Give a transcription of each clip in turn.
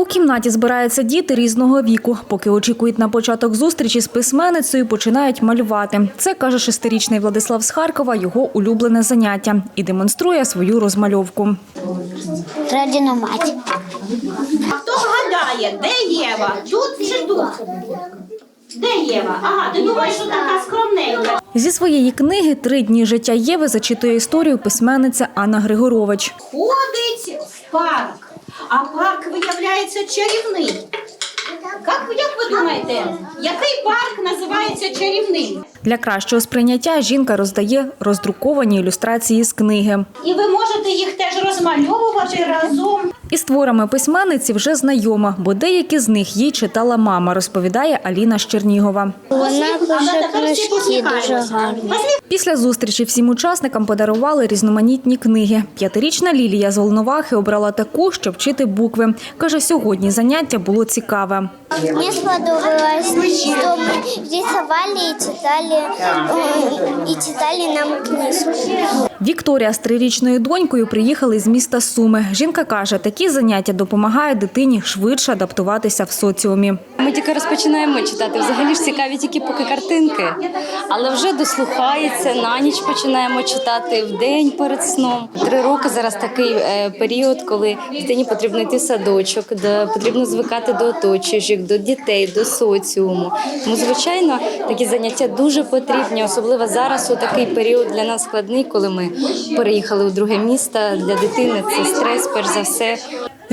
У кімнаті збираються діти різного віку. Поки очікують на початок зустрічі з письменницею, починають малювати. Це каже шестирічний Владислав з Харкова, його улюблене заняття і демонструє свою розмальовку. Мать. А хто вгадає, де Єва? Тут чи тут? Де Єва? Ага, ти думаєш, що така скромненька. Зі своєї книги Три дні життя Єви зачитує історію письменниця Анна Григорович. Ходить в парк, а парк виявляється чарівний. Як, ви- як ви думаєте, який парк називається чарівним? Для кращого сприйняття жінка роздає роздруковані ілюстрації з книги. І ви можете їх теж розмальовувати разом. Із творами письменниці вже знайома, бо деякі з них їй читала мама, розповідає Аліна з Чернігова. Вона пише книжки дуже гарні. Після зустрічі всім учасникам подарували різноманітні книги. П'ятирічна Лілія з Волновахи обрала таку, щоб вчити букви. Каже, сьогодні заняття було цікаве. Мені сподобалось, що ми рисували і читали, і читали нам книжку. Вікторія з трирічною донькою приїхали з міста Суми. Жінка каже, такі заняття допомагають дитині швидше адаптуватися в соціумі. Ми тільки розпочинаємо читати. Взагалі ж цікаві тільки поки картинки, але вже дослухається. На ніч починаємо читати в день перед сном. Три роки зараз такий е, період, коли дитині потрібно йти в садочок, потрібно звикати до оточуючих, до дітей, до соціуму. Тому, звичайно, такі заняття дуже потрібні, особливо зараз у такий період для нас складний, коли ми переїхали у друге місто. Для дитини це стрес, перш за все.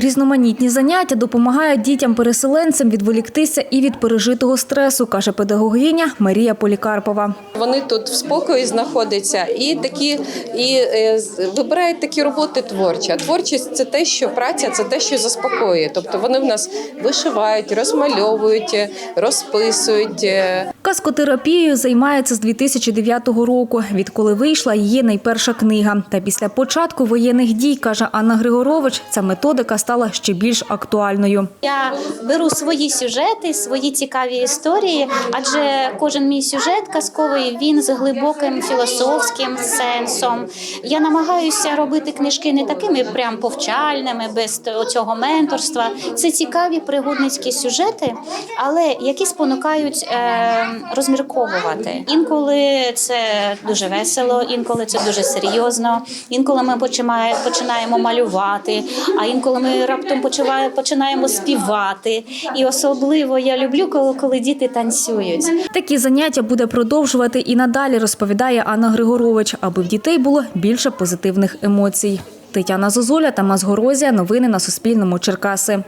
Різноманітні заняття допомагають дітям-переселенцям відволіктися і від пережитого стресу, каже педагогиня Марія Полікарпова. Вони тут в спокої знаходяться і такі і е, вибирають такі роботи творчі. А творчість це те, що праця це те, що заспокоює. Тобто вони в нас вишивають, розмальовують, е, розписують. Казкотерапією займається з 2009 року, відколи вийшла її найперша книга. Та після початку воєнних дій, каже Анна Григорович, ця методика стала ще більш актуальною. Я беру свої сюжети, свої цікаві історії, адже кожен мій сюжет казковий він з глибоким філософським сенсом. Я намагаюся робити книжки не такими прям повчальними, без цього менторства. Це цікаві пригодницькі сюжети, але які спонукають е, розмірковувати. Інколи це дуже весело, інколи це дуже серйозно. Інколи ми починає- починаємо малювати, а інколи ми раптом починаємо співати. І особливо я люблю, коли, діти танцюють. Такі заняття буде продовжувати і надалі, розповідає Анна Григорович, аби в дітей було більше позитивних емоцій. Тетяна Зозуля та Горозія. Новини на Суспільному. Черкаси.